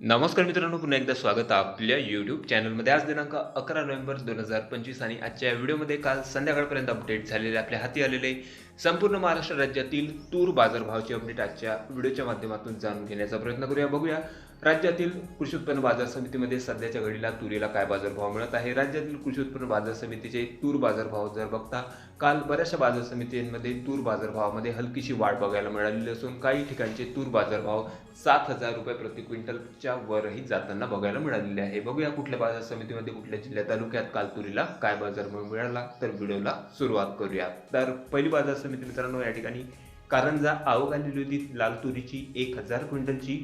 नमस्कार मित्रांनो पुन्हा एकदा स्वागत आपल्या यूट्यूब चॅनलमध्ये आज दिनांक अकरा नोव्हेंबर दोन हजार पंचवीस आणि आजच्या व्हिडिओमध्ये काल संध्याकाळपर्यंत अपडेट झालेले आपल्या हाती आलेले संपूर्ण महाराष्ट्र राज्यातील तूर बाजारभावाची अपडेट आजच्या व्हिडिओच्या माध्यमातून जाणून घेण्याचा प्रयत्न करूया. बघूया राज्यातील कृषी उत्पन्न बाजार समितीमध्ये सध्याच्या घडीला तुरीला काय बाजारभाव मिळत आहे? राज्यातील कृषी उत्पन्न बाजार समितीचे तूर बाजारभाव जर बघता काल बऱ्याचशा बाजार समितींमध्ये तूर बाजारभावामध्ये हलकीशी वाढ बघायला मिळालेली असून काही ठिकाणचे तूर बाजारभाव सात हजार रुपये प्रति क्विंटलच्या वरही जाताना बघायला मिळालेले आहे. बघूया कुठल्या बाजार समितीमध्ये कुठल्या जिल्ह्या तालुक्यात काल तुरीला काय बाजारभाव मिळाला? तर व्हिडिओला सुरुवात करूया. तर पहिली बाजार समिती मित्रांनो या ठिकाणी कारंजा आवक आलेली होती लाल तुरीची एक हजार क्विंटलची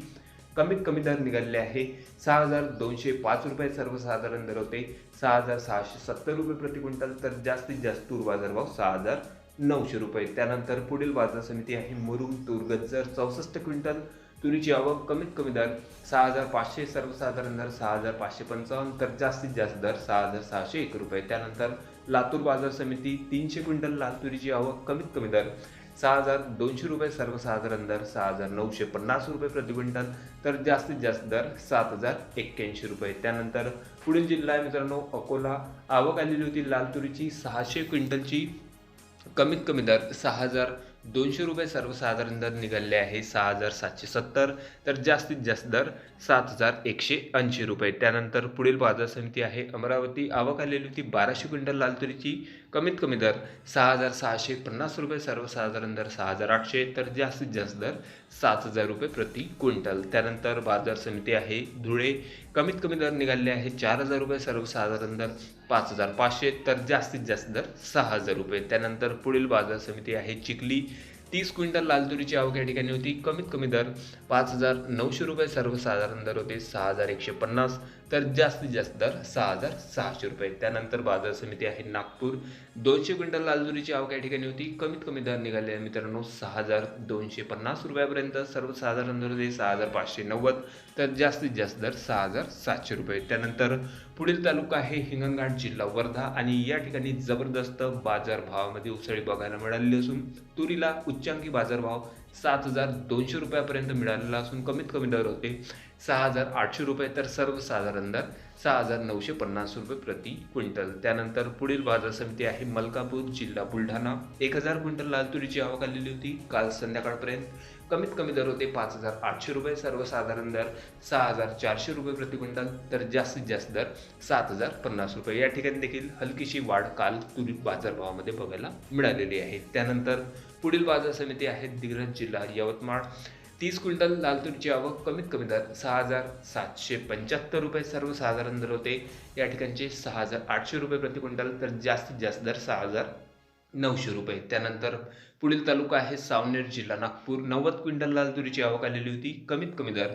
कमीत कमी दर निघालेले आहे. सहा हजार दोनशे पाच रुपये सर्वसाधारण दर होते. सहा हजार सहाशे सत्तर रुपये प्रति क्विंटल तर जास्तीत जास्त तूर बाजारभाव सहा हजार नऊशे रुपये. त्यानंतर पुढील बाजार समिती आहे मुरुम तूर गज्जर चौसष्ट क्विंटल तुरीची आवक कमीत कमी दर सहा हजार पाचशे सर्वसाधारण दर सहा हजार पाचशे पंचावन्न तर जास्तीत जास्त दर सहा हजार सहाशे एक रुपये. त्यानंतर लातूर बाजार समिती तीनशे क्विंटल लाल आवक कमीत कमी दर सहा हजार दोनशे रुपये सर्वसाधारण दर सहा हजार नऊशे पन्नास रुपये प्रति क्विंटल तर जास्तीत जास्त दर सात हजार एक्क्याऐंशी रुपये. त्यानंतर पुढील जिल्हा आहे मित्रांनो अकोला. आवक आलेली होती लाल तुरीची सहाशे क्विंटलची कमीत कमी दर सहा हजार दोनशे रुपये सर्वसाधारण दर निघाले आहे सहा हजार सातशे सत्तर तर जास्तीत जास्त दर सात हजार एकशे ऐंशी रुपये. त्यानंतर पुढील बाजार समिती आहे अमरावती. आवक आलेली होती बाराशे क्विंटल लाल तुरीची. कमीत कमी दर सहा हजार सहाशे पन्नास रुपये सर्वसाधारण दर सहा हजार आठशे तर जास्तीत जास्त दर सात हजार रुपये प्रति क्विंटल. त्यानंतर बाजार समिती आहे धुळे. कमीत कमी दर निघाले आहे चार हजार रुपये सर्वसाधारण दर पाच हजार पाचशे तर जास्तीत जास्त दर सहा हजार रुपये. त्यानंतर पुढील बाजार समिती आहे चिखली. तीस क्विंटल लाल तुरीची आवक या ठिकाणी होती. कमीत कमी दर पाच हजार नऊशे रुपये सर्वसाधारण दर होते सहा हजार एकशे पन्नास. तर जास्तीत जास्त दर सहा हजार सहाशे रुपये. त्यानंतर बाजार समिती आहे नागपूर. दोनशे क्विंटल लालजुरीची आवक या ठिकाणी होती. कमीत कमी दर निघाले आहे मित्रांनो सहा हजार दोनशे पन्नास रुपयापर्यंत. सर्वसाधारण दर होते सहा हजार पाचशे नव्वद. तर जास्तीत जास्त दर सहा हजार सातशे रुपये. त्यानंतर पुढील तालुका आहे हिंगणघाट जिल्हा वर्धा. आणि या ठिकाणी जबरदस्त बाजारभावामध्ये उसळी बघायला मिळालेली असून तुरीला उच्चांकी बाजारभाव सात हजार दोनशे रुपयापर्यंत मिळालेला असून कमीत कमी दर होते सहा हजार आठशे रुपये तर सर्वसाधारण दर सहा हजार नऊशे पन्नास रुपये प्रति क्विंटल. त्यानंतर पुढील बाजार समिती आहे मलकापूर जिल्हा बुलढाणा. एक हजार क्विंटल लाल तुरीची आवक आलेली होती. काल संध्याकाळपर्यंत कमीत कमी दर होते पाच हजार आठशे रुपये सर्वसाधारण दर सहा हजार चारशे रुपये प्रति क्विंटल तर जास्तीत जास्त दर सात हजार पन्नास रुपये. या ठिकाणी देखील हलकीशी वाढ काल तुरी बाजारभावामध्ये बघायला मिळालेली आहे. त्यानंतर पुढील बाजार समिती आहे दिग्रज जिल्हा यवतमाळ. तीस क्विंटल लाल तुरीची आवक कमीत कमी दर सहा हजार सातशे पंच्याहत्तर रुपये सर्वसाधारण दर होते. या ठिकाणचे सहा हजार आठशे रुपये प्रति क्विंटल तर जास्तीत जास्त दर सहा हजार नऊशे रुपये. त्यानंतर पुढील तालुका आहे सावनेर जिल्हा. नागपूर नव्वद क्विंटल लाल तुरीची आवक आलेली होती. कमीत कमी दर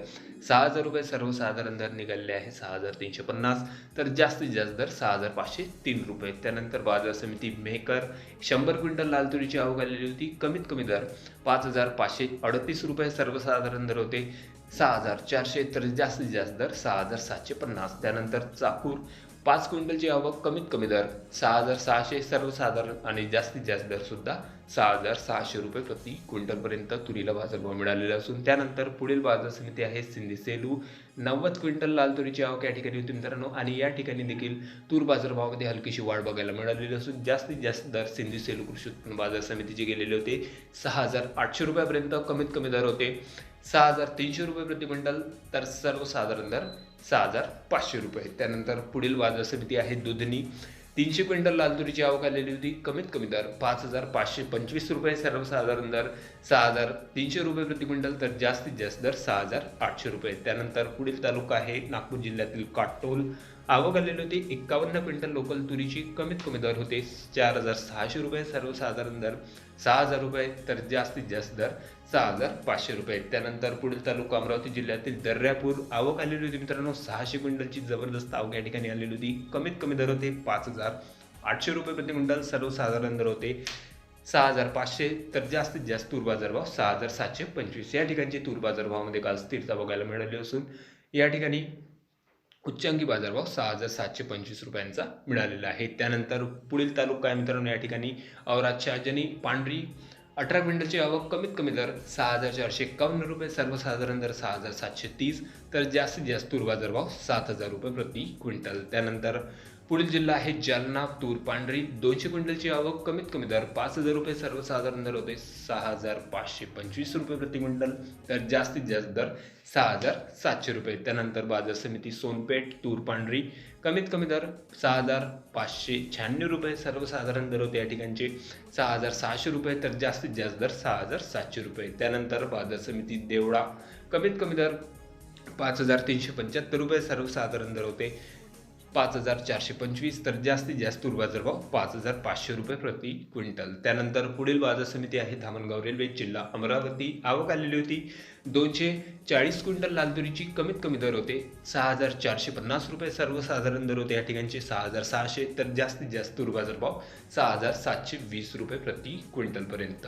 सहा हजार रुपये सर्वसाधारण दर निघालेले आहे सहा हजार तीनशे पन्नास. तर जास्तीत जास्त दर सहा हजार पाचशे तीन रुपये. त्यानंतर बाजार समिती मेहकर शंभर क्विंटल लाल तुरीची आवक आलेली होती. कमीत कमी दर पाच हजार पाचशे अडतीस रुपये सर्वसाधारण दर होते. सहा हजार चारशे तर जास्तीत जास्त दर सहा हजार सातशे पन्नास. त्यानंतर चाकूर पाच क्विंटलची आवक कमीत कमी दर सहा हजार सहाशे सर्वसाधारण आणि जास्तीत जास्त दर सुद्धा सहा हजार सहाशे रुपये प्रति क्विंटलपर्यंत तुरीला बाजारभाव मिळालेला असून त्यानंतर पुढील बाजार समिती आहे सिंधी सेलू. नव्वद क्विंटल लाल तुरीची आवक या ठिकाणी होती मित्रांनो आणि या ठिकाणी देखील तूर बाजारभावामध्ये हलकीशी वाढ बघायला मिळालेली असून जास्तीत जास्त दर सिंधी सेलू कृषी उत्पन्न बाजार समितीचे गेलेले होते. सहा हजार आठशे रुपयापर्यंत कमीत कमी दर होते. सहा हजार तीनशे रुपये प्रति क्विंटल तर सर्वसाधारण दर सहा हजार पाचशे रुपये त्यानंतर पुढील बाजार समिती आहे दुधनी. तीनशे क्विंटल लाल तुरीची आवक आलेली होती. कमीत कमी दर पाच हजार पाचशे पंचवीस रुपये सर्वसाधारण दर सहा हजार तीनशे रुपये प्रति क्विंटल तर जास्तीत जास्त दर सहा हजार आठशे रुपये त्यानंतर पुढील तालुका आहे नागपूर जिल्ह्यातील काटोल. आवक आलेली होती. एक्कावन्न क्विंटल लोकल तुरीची कमीत कमी दर होते. चार हजार सहाशे रुपये सर्वसाधारण दर. सहा हजार रुपये तर जास्तीत जास्त दर. सहा हजार पाचशे रुपये. त्यानंतर पुढील तालुका अमरावती जिल्ह्यातील दर्यापूर आवक आलेली होती मित्रांनो. सहाशे क्विंटलची जबरदस्त आवक या ठिकाणी आलेली होती. कमीत कमी दर होते पाच हजार आठशे रुपये प्रति क्विंटल. सर्वसाधारण दर होते सहा हजार पाचशे. तर जास्तीत जास्त तूर बाजारभाव सहा हजार सातशे पंचवीस. या ठिकाणचे तूर बाजारभावामध्ये काल स्थिरता बघायला मिळाली असून या ठिकाणी उच्चांकी बाजारभाव सहा हजार सातशे पंचवीस रुपयांचा मिळालेला आहे. त्यानंतर पुढील तालुका आहे मित्रांनो या ठिकाणी औराद शहाजनी पांढरी अठरा क्विंटलची आवक कमीत कमी दर सहा हजार चारशे एकावन्न रुपये सर्वसाधारण दर सहा हजार सातशे तीस तर जास्तीत जास्त तूर बाजारभाव सात हजार रुपये प्रति क्विंटल. त्यानंतर पुढील जिल्हा आहे जालना तूर पांढरी. दोनशे क्विंटलची आवक कमीत कमी दर पाच हजार रुपये सर्वसाधारण दर होते सहा हजार पाचशे पंचवीस रुपये प्रति क्विंटल. तर जास्तीत जास्त दर सहा हजार सातशे रुपये. त्यानंतर बाजार समिती सोनपेठ तूर पांढरी. कमीत कमी दर सहा हजार पाचशे शहाण्णव रुपये सर्वसाधारण दर होते या ठिकाणचे सहा हजार सहाशे रुपये. तर जास्तीत जास्त दर सहा हजार सातशे रुपये. त्यानंतर बाजार समिती देवळा कमीत कमी दर पाच हजार तीनशे पंच्याहत्तर रुपये सर्वसाधारण दर होते पाच हजार चारशे पंचवीस तर जास्तीत जास्त तूर बाजार भाव पाच हजार पाचशे रुपये प्रति क्विंटल. त्यानंतर पुढील बाजार समिती आहे धामणगाव रेल्वे जिल्हा अमरावती. आवक आलेली होती. दोनशे चाळीस क्विंटल लाल तुरीची कमीत कमी दर होते. सहा हजार चारशे पन्नास रुपये सर्वसाधारण दर होते. या ठिकाणचे सहा हजार सहाशे तर जास्तीत जास्त तूर बाजार भाव सहा हजार सातशे वीस रुपये प्रति क्विंटलपर्यंत.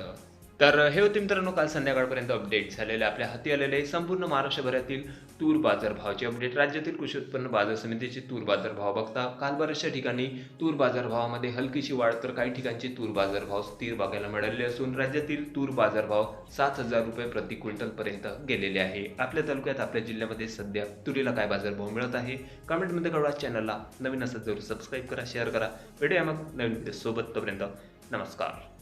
तर हे होते मित्रांनो काल संध्याकाळपर्यंत अपडेट झालेले आपल्या हाती आलेले संपूर्ण महाराष्ट्रभरातील तूर बाजार भावाचे अपडेट राज्यातील कृषी उत्पन्न बाजार समितीचे तूर बाजार भाव बघता काल बऱ्याचशा ठिकाणी तूर बाजार भावामध्ये हलकीशी वाढ तर काही ठिकाणचे तूर बाजार भाव स्थिर बघायला मिळाले असून राज्यातील तूर बाजार भाव सात हजार रुपये प्रति क्विंटलपर्यंत गेलेले आहे. आपल्या तालुक्यात आपल्या जिल्ह्यामध्ये सध्या तुरीला काय बाजारभाव मिळत आहे? कमेंटमध्ये कळवा. चॅनलला नवीन असं जरूर सबस्क्राईब करा शेअर करा. भेटूया मग नवीन सोबत तोपर्यंत. नमस्कार.